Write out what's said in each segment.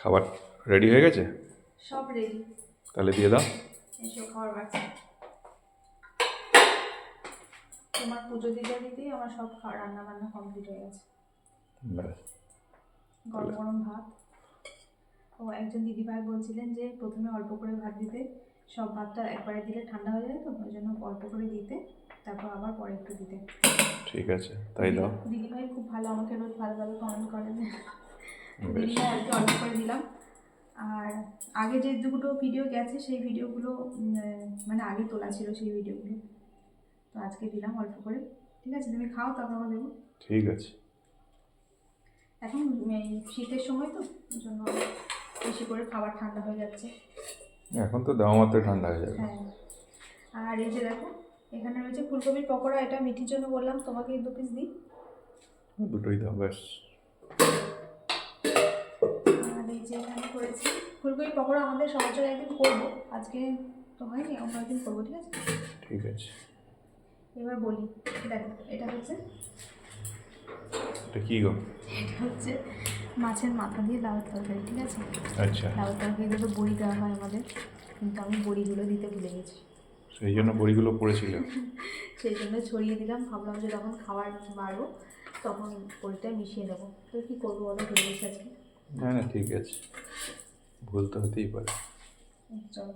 খাবার রেডি হয়ে গেছে? সব রেডি তাহলে দিয়ে দাও। এসব খাবার বাড়ছে। তোমার পুজো দিতে দিতেই আমার সব রান্না বান্না কমপ্লিট হয়ে গেছে। গরম গরম ভাত। ও একজন দিদিভাই বলছিলেন যে প্রথমে অল্প করে ভাত দিতে সব ভাতটা একবারে দিলে ঠান্ডা হয়ে যায় তো ওই জন্য অল্প করে দিতে তারপর আবার পরে একটু দিতে। ঠিক আছে তাই দাও। দিদিভাই খুব ভালো আমাকে রোজ ভালো ভালো কমেন্ট করে যে বেশ। দিদিভাই আর কি অল্প করে দিলাম। আর আগে যে দুটো ভিডিও গেছে সেই ভিডিওগুলো মানে আগে তোলা ছিল সেই ভিডিওগুলো তো আজকে দিলাম অল্প করে। ঠিক আছে তুমি খাও তারপর দেবো। ঠিক আছে। এখন শীতের সময় তো জন্য বেশি করে খাবার ঠান্ডা হয়ে যাচ্ছে। এখন তো দেওয়া মাত্র ঠান্ডা হয়ে যাবে। হ্যাঁ। আর এই যে দেখো এখানে রয়েছে ফুলকপির পকোড়া এটা মিঠির জন্য বললাম তোমাকে দু পিস দিই। দুটোই দাও ব্যাস। ফুলকপির পকোড়া আমাদের সহজে একদিন করব। আজকে তো হয়নি অন্য একদিন করব ঠিক আছে? ঠিক আছে। এবার বলি দেখো এটা হচ্ছে এটা কি গো? এটা হচ্ছে মাছের মাথা দিয়ে লাউ তরকারি ঠিক আছে? আচ্ছা। লাউ তরকারিতে তো বড়ি দেওয়া হয় আমাদের কিন্তু আমি বড়িগুলো দিতে ভুলে গেছি। সেই জন্য বড়িগুলো পড়েছিল। সেই জন্য ছড়িয়ে দিলাম ভাবলাম যে যখন খাবার বাড়বো তখন বড়িটা মিশিয়ে দেবো তো কী করব বলো ভুলে গেছি আজকে। না না ঠিক আছে। ভুল তো হতেই পারে। চলো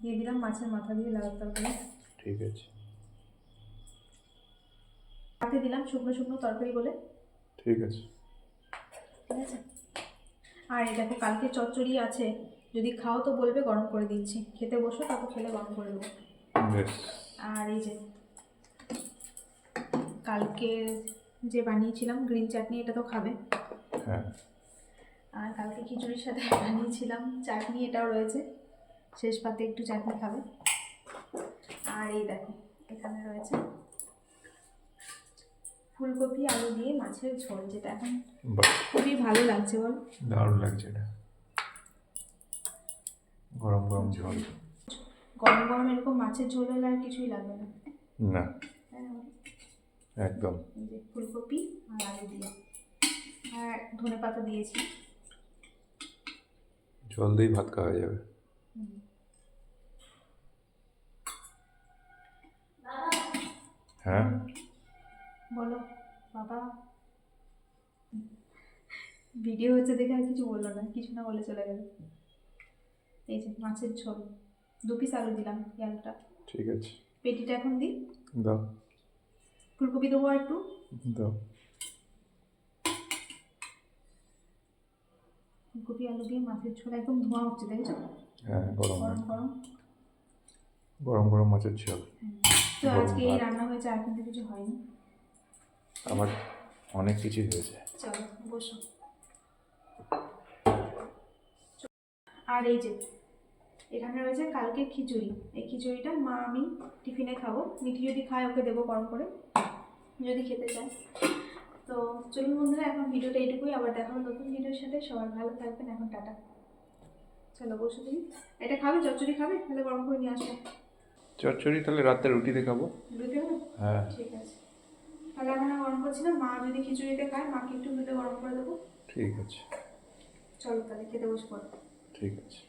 দিয়ে দিলাম মাছের মাথা দিয়ে লাউ তরকারি ঠিক আছে। হাতে দিলাম শুকনো শুকনো তরকারি বলে। ঠিক আছে। ঠিক আছে। আর এই দেখো কালকে চচ্চড়ি আছে যদি খাও তো বলবে গরম করে দিচ্ছি। খেতে বসো তারপর খেলে গরম করে দেবো। আর এই যে কালকে যে বানিয়েছিলাম গ্রিন চাটনি এটা তো খাবে। হ্যাঁ। আর কালকে খিচুড়ির সাথে বানিয়েছিলাম। চাটনি এটাও রয়েছে। শেষ পাতে একটু চাটনি খাবে। আর এই দেখো এখানে রয়েছে ফুলকপি আলু দিয়ে মাছের ঝোল যেটা এখন খুবই ভালো লাগছে বল? দারুণ লাগছে এটা। গরম গরম ঝোল। গরম গরম এরকম মাছের ঝোল হলে আর কিছুই লাগবে না। না। বল? একদম। এই যে ফুলকপি আর আলু দিয়ে। আর ধনে পাতা দিয়েছি। জল দিয়েই ভাত খাওয়া যাবে। হ্যাঁ? বলো বাবা। ভিডিও হচ্ছে দেখে আর কিছু বলল না কিছু না বলে চলে গেল। এই যে মাছের ঝোল দু পিস আলু দিলাম এই ঠিক আছে। পেটিটা এখন দিই। দাও। ফুলকপি দেবো আর একটু। দাও। ফুলকপি আলু দিয়ে মাছের ঝোল একদম ধোঁয়া হচ্ছে দেখেছ হ্যাঁ গরম গরম। গরম গরম। মাছের ঝোল। তো আজকে এই রান্না হয়েছে আর কিন্তু কিছু হয়নি? আবার অনেক কিছুই হয়েছে। চলো বসো। আর এই যে এখানে রয়েছে কালকে খিচুড়ি। এই খিচুড়িটা মা আমি টিফিনে খাব। মিঠি যদি খায় ওকে দেবো গরম করে। যদি খেতে চায়। চলুন বন্ধুরা এখন ভিডিওটা এইটুকুই। আবার দেখা হবে নতুন ভিডিওর সাথে। সবাই ভালো থাকবেন। এখন টাটা। চলো বসো তুমি এটা খাবে? চচ্চড়ি খাবে? তাহলে গরম করে নিয়ে আসব চচ্চড়ি তাহলে রাতে রুটি দেখাবো দুধে হবে হ্যাঁ। ঠিক আছে। তাহলে এখন গরম করছি না। মা যদি খিচুড়িতে খায় মাকে একটু দুধে গরম করে দেবো। ঠিক আছে। চলো তাহলে খেতে বসবো ঠিক আছে।